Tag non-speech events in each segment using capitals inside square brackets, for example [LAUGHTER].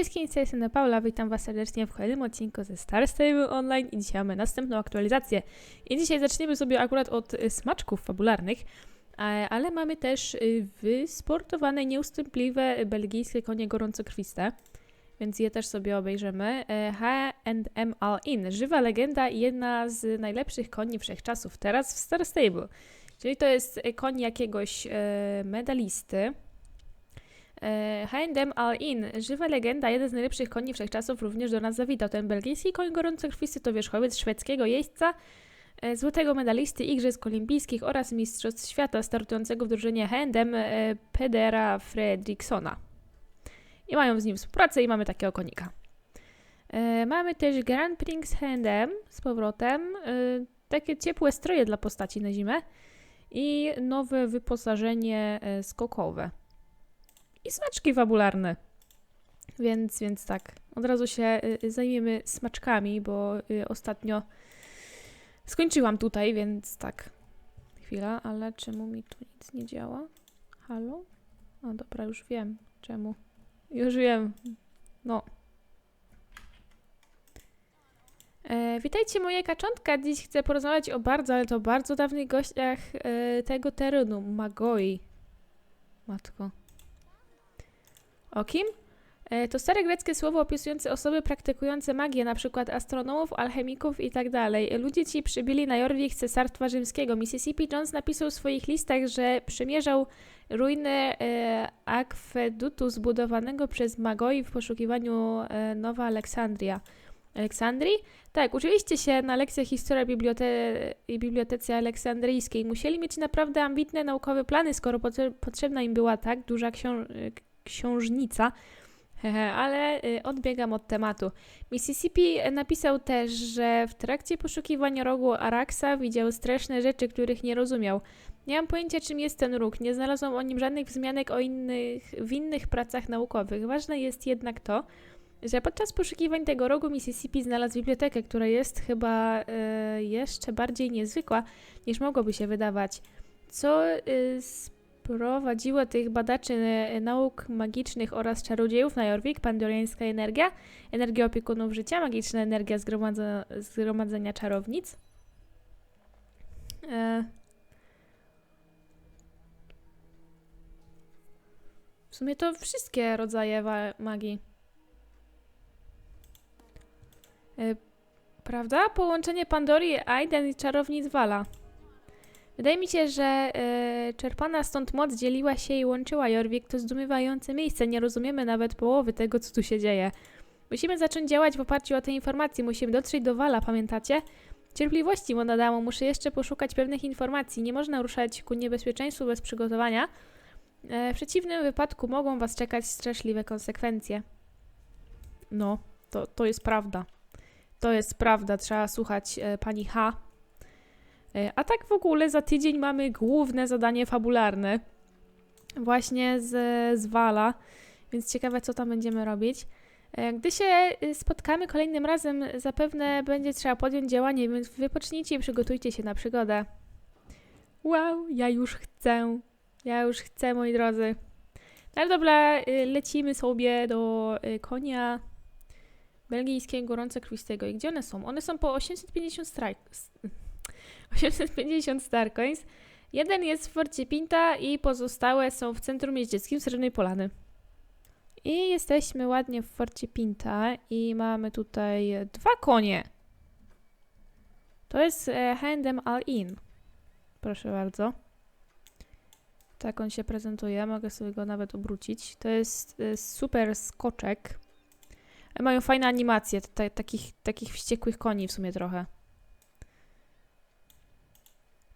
wszystkim, z tej strony Paula, witam Was serdecznie w kolejnym odcinku ze Star Stable Online i dzisiaj mamy następną aktualizację. I dzisiaj zaczniemy sobie akurat od y, smaczków fabularnych, ale mamy też y, wysportowane, nieustępliwe belgijskie konie gorącokrwiste, więc je też sobie obejrzymy. H&M All In, żywa legenda i jedna z najlepszych koni wszechczasów teraz w Star Stable. Czyli to jest koń jakiegoś medalisty, H&M All In, żywa legenda, jeden z najlepszych koni wszechczasów, również do nas zawitał. Ten belgijski koń gorącokrwisty to wierzchowiec szwedzkiego jeźdźca, e, złotego medalisty Igrzysk Olimpijskich oraz Mistrzostw Świata startującego w drużynie H&M e, Pedera Fredriksona. I mają z nim współpracę i mamy takiego konika. Mamy też Grand Prix H&M z powrotem, takie ciepłe stroje dla postaci na zimę i nowe wyposażenie skokowe i smaczki fabularne. Więc, więc tak, od razu się y, zajmiemy smaczkami, bo y, ostatnio skończyłam tutaj, więc tak. Chwila, ale czemu mi tu nic nie działa? Halo? A dobra, już wiem czemu. Już wiem. No. E, witajcie moje kaczątka. Dziś chcę porozmawiać o bardzo, ale to bardzo dawnych gościach e, tego terenu, Magoi. Matko. O kim? E, to stare greckie słowo opisujące osoby praktykujące magię, np. astronomów, alchemików itd. Tak Ludzie ci przybili na Jorwik Cesarstwa Rzymskiego. Mississippi Jones napisał w swoich listach, że przemierzał ruiny e, akwedutu zbudowanego przez Magoi w poszukiwaniu e, Nowa Aleksandria. Aleksandrii? Tak, uczyliście się na lekcjach historii bibliote bibliotece aleksandryjskiej. Musieli mieć naprawdę ambitne naukowe plany, skoro potrzebna im była tak duża książ książnica, ale y, odbiegam od tematu. Mississippi napisał też, że w trakcie poszukiwania rogu Araxa widział straszne rzeczy, których nie rozumiał. Nie mam pojęcia, czym jest ten róg. Nie znalazłam o nim żadnych wzmianek o innych, w innych pracach naukowych. Ważne jest jednak to, że podczas poszukiwań tego rogu Mississippi znalazł bibliotekę, która jest chyba y, jeszcze bardziej niezwykła niż mogłoby się wydawać. Co y, prowadziło tych badaczy e, nauk magicznych oraz czarodziejów na Jorvik, pandoriańska energia, energia opiekunów życia, magiczna energia zgromadzenia, zgromadzenia czarownic. E... W sumie to wszystkie rodzaje magii. E... Prawda? Połączenie Pandory, Aiden i czarownic Wala. Wydaje mi się, że e, czerpana stąd moc dzieliła się i łączyła Jorvik. To zdumiewające miejsce. Nie rozumiemy nawet połowy tego, co tu się dzieje. Musimy zacząć działać w oparciu o te informacje. Musimy dotrzeć do Wala, pamiętacie? Cierpliwości, młoda damo. Muszę jeszcze poszukać pewnych informacji. Nie można ruszać ku niebezpieczeństwu bez przygotowania. E, w przeciwnym wypadku mogą was czekać straszliwe konsekwencje. No, to, to jest prawda. To jest prawda. Trzeba słuchać e, pani H a tak w ogóle za tydzień mamy główne zadanie fabularne. Właśnie z, z Wala, więc ciekawe co tam będziemy robić. E, gdy się y, spotkamy kolejnym razem, zapewne będzie trzeba podjąć działanie, więc wypocznijcie i przygotujcie się na przygodę. Wow, ja już chcę. Ja już chcę, moi drodzy. No ale dobra, y, lecimy sobie do y, konia belgijskiego gorącokrwistego. I gdzie one są? One są po 850 strajk. 850 Starcoins. Jeden jest w Forcie Pinta i pozostałe są w centrum jeździeckim Srebrnej Polany. I jesteśmy ładnie w Forcie Pinta i mamy tutaj dwa konie. To jest e, Handem All In. Proszę bardzo. Tak on się prezentuje. Mogę sobie go nawet obrócić. To jest e, super skoczek. E, mają fajne animacje, takich, takich wściekłych koni w sumie trochę.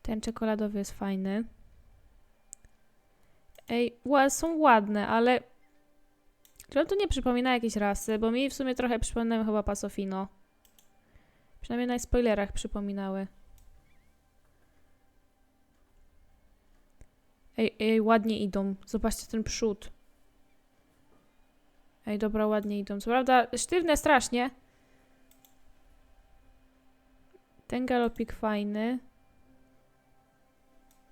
Ten czekoladowy jest fajny. Ej, są ładne, ale... Czy on tu nie przypomina jakiejś rasy? Bo mi w sumie trochę przypominają chyba Pasofino. Przynajmniej na spoilerach przypominały. Ej, ej, ładnie idą. Zobaczcie ten przód. Ej, dobra, ładnie idą. Co prawda, sztywne strasznie. Ten galopik fajny.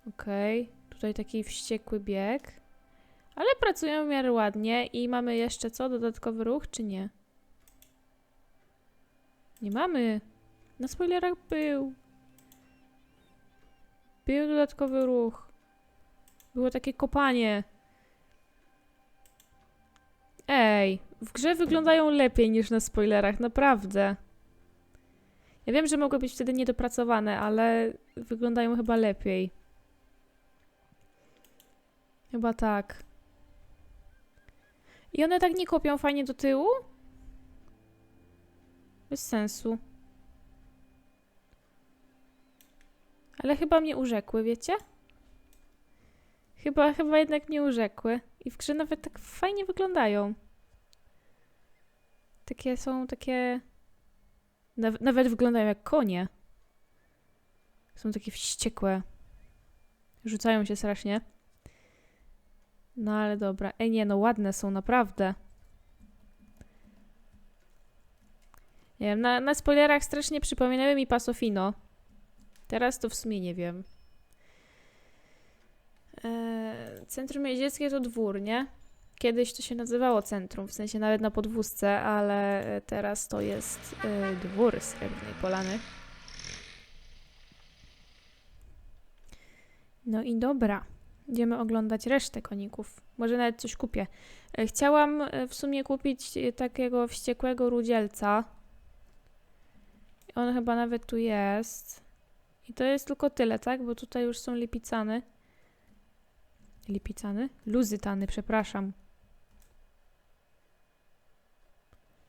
Okej. Okay. Tutaj taki wściekły bieg. Ale pracują w miarę ładnie i mamy jeszcze co? Dodatkowy ruch, czy nie? Nie mamy. Na spoilerach był. Był dodatkowy ruch. Było takie kopanie. Ej, w grze wyglądają lepiej niż na spoilerach, naprawdę. Ja wiem, że mogły być wtedy niedopracowane, ale wyglądają chyba lepiej. Chyba tak. I one tak nie kopią fajnie do tyłu? Bez sensu. Ale chyba mnie urzekły, wiecie? Chyba, chyba jednak mnie urzekły. I w grze nawet tak fajnie wyglądają. Takie są takie. Naw nawet wyglądają jak konie. Są takie wściekłe. Rzucają się strasznie. No ale dobra. Ej, nie, no ładne są, naprawdę. Nie wiem, na, na spoilerach strasznie przypominały mi Pasofino. Teraz to w sumie nie wiem. Eee, centrum jeździeckie to dwór, nie? Kiedyś to się nazywało centrum, w sensie nawet na podwózce, ale e, teraz to jest e, dwór Srebrnej Polany. No i dobra. Idziemy oglądać resztę koników. Może nawet coś kupię. E, Chciałam e, w sumie kupić e, takiego wściekłego rudzielca. On chyba nawet tu jest. I to jest tylko tyle, tak? Bo tutaj już są lipicany. Lipicany? Luzytany, przepraszam.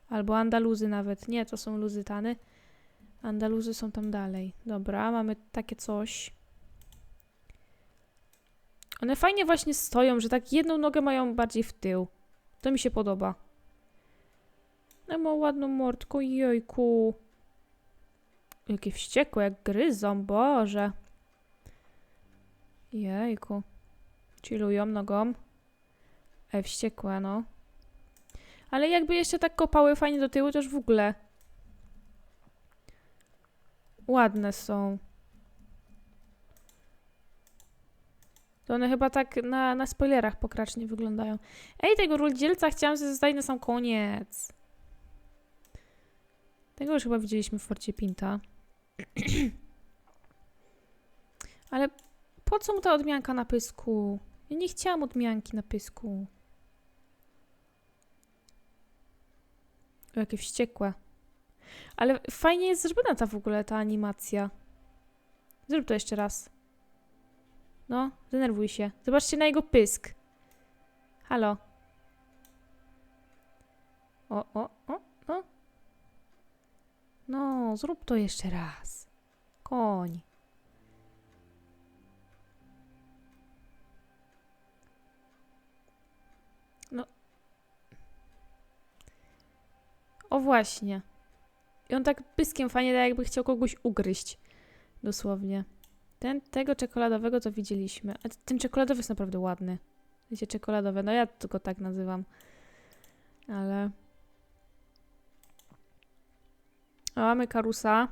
Albo Andaluzy nawet. Nie, to są luzytany. Andaluzy są tam dalej. Dobra, mamy takie coś. One fajnie właśnie stoją, że tak jedną nogę mają bardziej w tył. To mi się podoba. No ma ładną mordką, jejku. Jakie wściekłe, jak gryzą, Boże. Jejku. Chillują nogą. Ej, wściekłe, no. Ale jakby jeszcze tak kopały fajnie do tyłu, już w ogóle. Ładne są. To one chyba tak na, na spoilerach pokracznie wyglądają. Ej, tego rudzielca chciałam sobie zostawić na sam koniec. Tego już chyba widzieliśmy w Forcie Pinta. [CLEARS THROAT] Ale po co mu ta odmianka na pysku? Ja nie chciałam odmianki na pysku. O, jakie wściekłe. Ale fajnie jest zrobiona ta w ogóle, ta animacja. Zrób to jeszcze raz. No, denerwuj się. Zobaczcie na jego pysk. Halo. O, o, o, no. No, zrób to jeszcze raz. Koń. No. O właśnie. I on tak pyskiem fajnie da, jakby chciał kogoś ugryźć. Dosłownie. Ten, tego czekoladowego to widzieliśmy. A ten czekoladowy jest naprawdę ładny. Wiecie, czekoladowe. No ja tylko tak nazywam. Ale... A mamy karusa.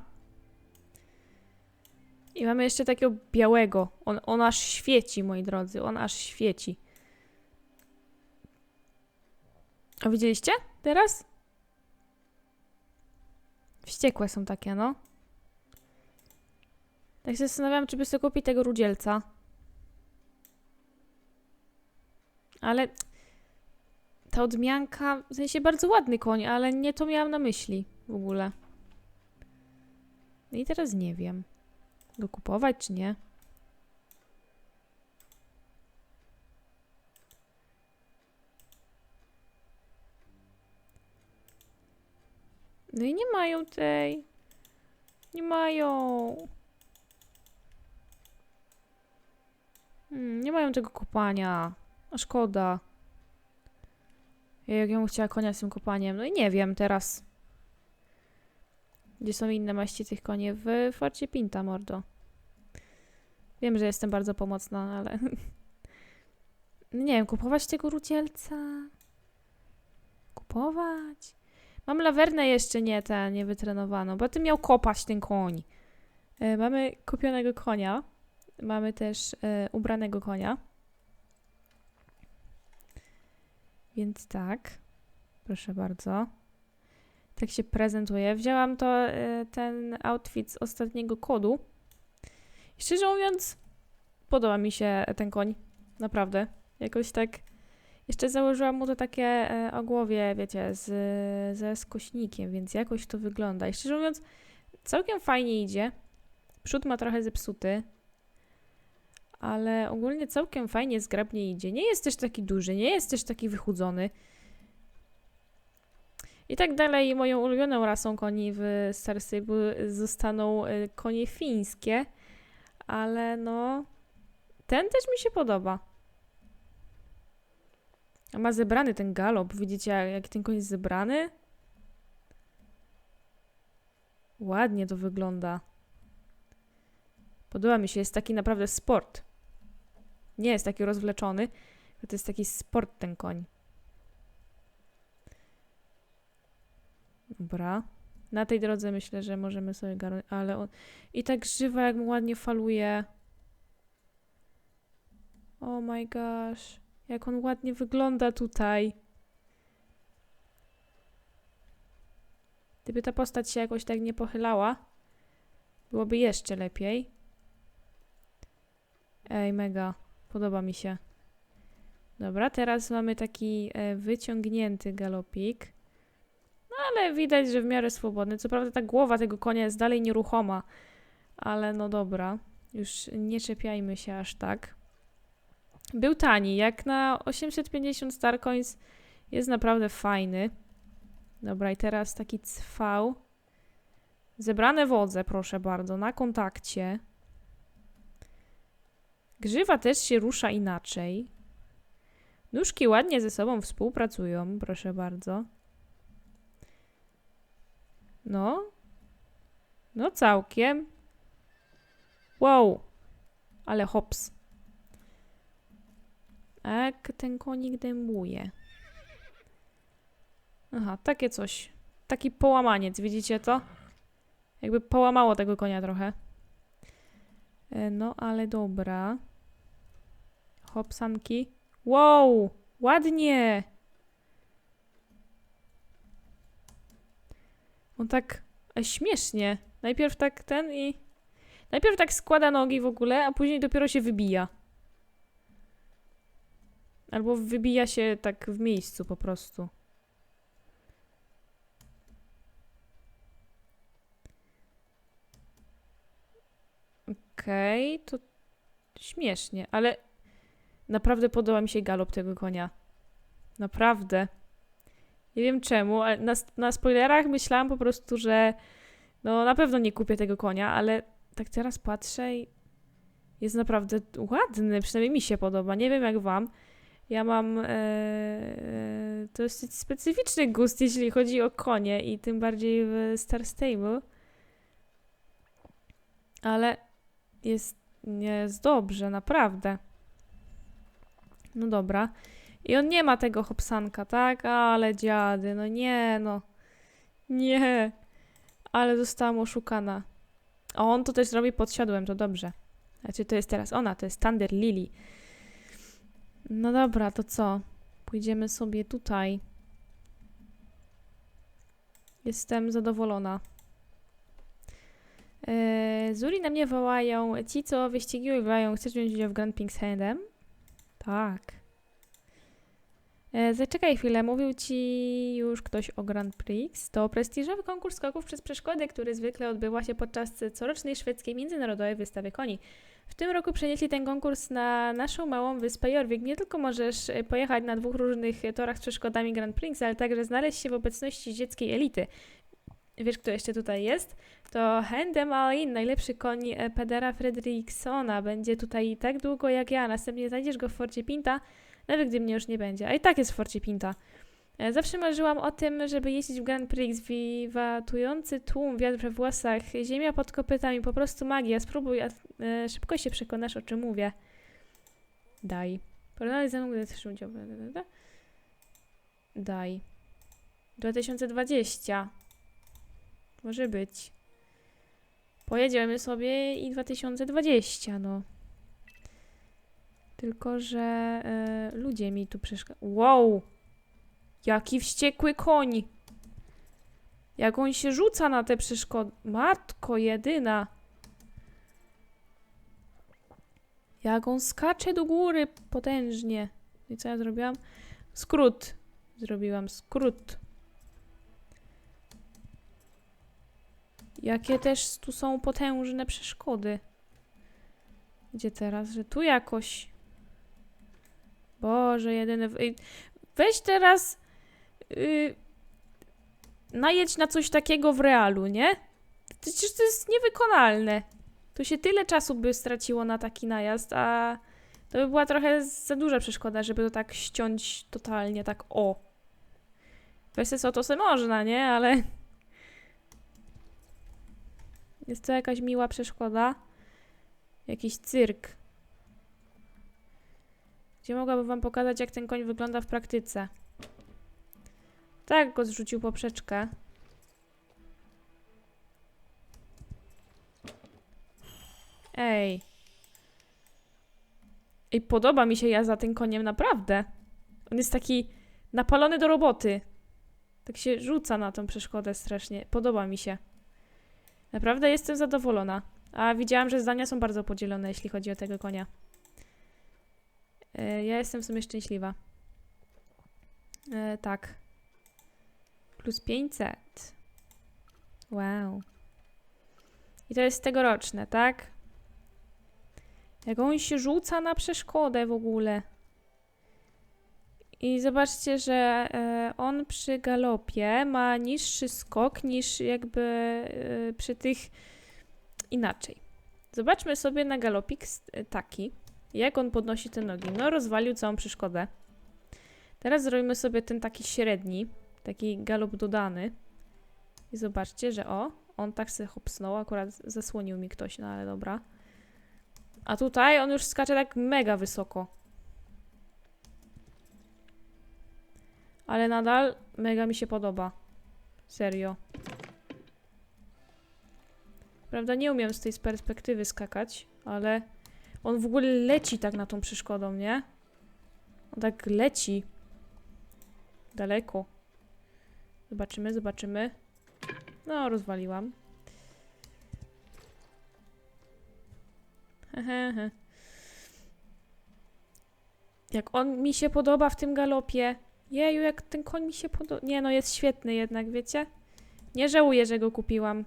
I mamy jeszcze takiego białego. On, on aż świeci, moi drodzy. On aż świeci. A widzieliście teraz? Wściekłe są takie, no. Tak się zastanawiam, czy by sobie kupić tego rudzielca. Ale ta odmianka, w sensie bardzo ładny koń, ale nie to miałam na myśli w ogóle. No i teraz nie wiem, go kupować czy nie. No i nie mają tej. Nie mają. Hmm, nie mają tego kopania. Szkoda. Ja Jak ja bym chciała konia z tym kopaniem. No i nie wiem teraz. Gdzie są inne maści tych koni? W Forcie Pinta, mordo. Wiem, że jestem bardzo pomocna, ale... [LAUGHS] nie wiem, kupować tego rudzielca? Kupować? Mam lawernę jeszcze nie tę, nie wytrenowaną, bo ty miał kopać ten koń. E, mamy kupionego konia. Mamy też e, ubranego konia. Więc tak, proszę bardzo. Tak się prezentuje. Wzięłam to, e, ten outfit z ostatniego kodu. I szczerze mówiąc, podoba mi się ten koń. Naprawdę. Jakoś tak. Jeszcze założyłam mu to takie e, ogłowie, wiecie, z, ze skośnikiem, więc jakoś to wygląda. I szczerze mówiąc, całkiem fajnie idzie. Przód ma trochę zepsuty, ale ogólnie całkiem fajnie, zgrabnie idzie. Nie jest też taki duży, nie jest też taki wychudzony. I tak dalej, moją ulubioną rasą koni w Star Stable zostaną y, konie fińskie, ale no, ten też mi się podoba. Ma zebrany ten galop. Widzicie, jak- ten koń jest zebrany? Ładnie to wygląda. Podoba mi się, jest taki naprawdę sport. Nie jest taki rozwleczony, to jest taki sport ten koń. Dobra. Na tej drodze myślę, że możemy sobie garnąć, ale on... I tak żywa, jak mu ładnie faluje. Oh my gosh. Jak on ładnie wygląda tutaj. Gdyby ta postać się jakoś tak nie pochylała, byłoby jeszcze lepiej. Ej, mega. Podoba mi się. Dobra, teraz mamy taki e, wyciągnięty galopik. No ale widać, że w miarę swobodny. Co prawda ta głowa tego konia jest dalej nieruchoma. Ale no dobra. Już nie czepiajmy się aż tak. Był tani. Jak na 850 Starcoins jest naprawdę fajny. Dobra, i teraz taki cwał. Zebrane wodze, proszę bardzo, na kontakcie. Grzywa też się rusza inaczej. Nóżki ładnie ze sobą współpracują, proszę bardzo. No. No całkiem. Wow. Ale hops. Jak ten konik dębuje. Aha, takie coś. Taki połamaniec, widzicie to? Jakby połamało tego konia trochę. E, No, ale dobra. Hopsanki. Wow! Ładnie! On tak e, śmiesznie. Najpierw tak ten i... Najpierw tak składa nogi w ogóle, a później dopiero się wybija. Albo wybija się tak w miejscu po prostu. Okej, to śmiesznie, ale naprawdę podoba mi się galop tego konia. Naprawdę. Nie wiem czemu, ale na, na spoilerach myślałam po prostu, że no na pewno nie kupię tego konia, ale tak teraz patrzę i jest naprawdę ładny, przynajmniej mi się podoba. Nie wiem jak wam. Ja mam e, e, dosyć specyficzny gust, jeśli chodzi o konie i tym bardziej w Star Stable. Ale jest, jest dobrze, naprawdę. No dobra. I on nie ma tego hopsanka, tak? Ale dziady, no nie, no. Nie. Ale zostałam oszukana. A on to też robi pod siodłem, to dobrze. Znaczy to jest teraz ona, to jest Thunder Lily. No dobra, to co? Pójdziemy sobie tutaj. Jestem zadowolona. Eee, Zuri na mnie wołają. Ci, co wyścigiwają, chcesz wziąć udział w Grand z Handem? Tak. E, zaczekaj chwilę, mówił ci już ktoś o Grand Prix. To prestiżowy konkurs skoków przez przeszkody, który zwykle odbywa się podczas corocznej szwedzkiej międzynarodowej wystawy koni. W tym roku przenieśli ten konkurs na naszą małą wyspę Jorvik. Nie tylko możesz e, pojechać na dwóch różnych torach z przeszkodami Grand Prix, ale także znaleźć się w obecności dzieckiej elity. Wiesz, kto jeszcze tutaj jest? To Hendemalin, najlepszy koń e, Pedera Fredriksona. Będzie tutaj tak długo jak ja. Następnie znajdziesz go w Forcie Pinta, nawet gdy mnie już nie będzie. A i tak jest w Forcie Pinta. E, Zawsze marzyłam o tym, żeby jeździć w Grand Prix, wiwatujący tłum, wiatr we włosach, ziemia pod kopytami, po prostu magia. Spróbuj, a e, szybko się przekonasz, o czym mówię. Daj. Porównaj ze mną, gdy też udział. da, da, da, da. Daj. 2020. Może być. Pojedziemy sobie i 2020, no. Tylko, że e, ludzie mi tu przeszkadzają. Wow! Jaki wściekły koń. Jak on się rzuca na te przeszkody. Matko jedyna. Jak on skacze do góry potężnie. I co ja zrobiłam? Skrót. Zrobiłam skrót. Jakie też tu są potężne przeszkody. Gdzie teraz? Że tu jakoś. Boże, jedyny. Weź teraz. Yy, najedź na coś takiego w realu, nie? Przecież to jest niewykonalne. Tu się tyle czasu by straciło na taki najazd, a to by była trochę za duża przeszkoda, żeby to tak ściąć totalnie, tak o. Weź co to se można, nie? Ale jest to jakaś miła przeszkoda. Jakiś cyrk. Gdzie mogłabym wam pokazać, jak ten koń wygląda w praktyce. Tak go zrzucił poprzeczkę. Ej. Ej, podoba mi się jazda tym koniem, naprawdę. On jest taki napalony do roboty. Tak się rzuca na tą przeszkodę strasznie. Podoba mi się. Naprawdę jestem zadowolona. A widziałam, że zdania są bardzo podzielone, jeśli chodzi o tego konia. E, Ja jestem w sumie szczęśliwa. E, tak. Plus 500. Wow. I to jest tegoroczne, tak? Jak on się rzuca na przeszkodę w ogóle. I zobaczcie, że e, on przy galopie ma niższy skok niż jakby e, przy tych inaczej. Zobaczmy sobie na galopik e, taki, jak on podnosi te nogi. No, rozwalił całą przeszkodę. Teraz zrobimy sobie ten taki średni, taki galop dodany. I zobaczcie, że o, on tak se hopsnął, akurat zasłonił mi ktoś, no ale dobra. A tutaj on już skacze tak mega wysoko. Ale nadal mega mi się podoba. Serio. Prawda, nie umiem z tej perspektywy skakać, ale on w ogóle leci tak na tą przeszkodą, nie? On tak leci. Daleko. Zobaczymy, zobaczymy. No, rozwaliłam. Jak on mi się podoba w tym galopie. Jeju, jak ten koń mi się podoba. Nie no, jest świetny jednak, wiecie? Nie żałuję, że go kupiłam.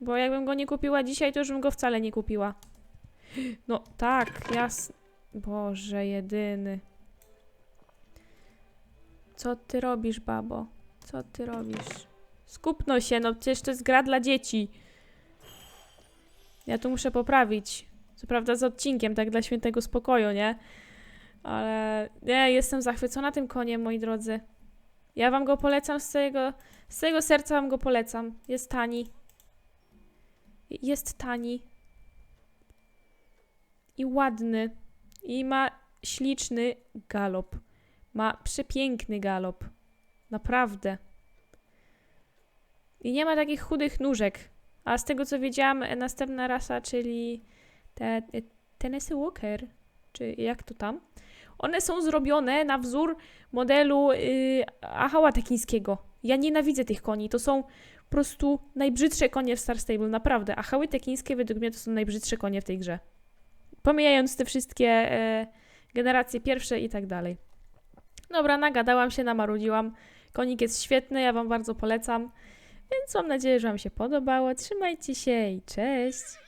Bo jakbym go nie kupiła dzisiaj, to już bym go wcale nie kupiła. [GASPS] No tak, jasne. Boże, jedyny. Co ty robisz, babo? Co ty robisz? Skupno się, no przecież to jest gra dla dzieci. Ja tu muszę poprawić. Co prawda z odcinkiem, tak dla świętego spokoju, nie? Ale nie, jestem zachwycona tym koniem, moi drodzy. Ja wam go polecam z całego, z całego serca wam go polecam. Jest tani. Jest tani. I ładny. I ma śliczny galop. Ma przepiękny galop. Naprawdę. I nie ma takich chudych nóżek. A z tego co wiedziałam, następna rasa, czyli te, Tennessee Walker, czy jak to tam, one są zrobione na wzór modelu yy, ahała tekińskiego. Ja nienawidzę tych koni. To są po prostu najbrzydsze konie w Star Stable, naprawdę. Achały tekińskie według mnie to są najbrzydsze konie w tej grze. Pomijając te wszystkie e, generacje pierwsze i tak dalej. Dobra, nagadałam się, namarudziłam. Konik jest świetny, ja Wam bardzo polecam. Więc mam nadzieję, że Wam się podobało. Trzymajcie się i cześć!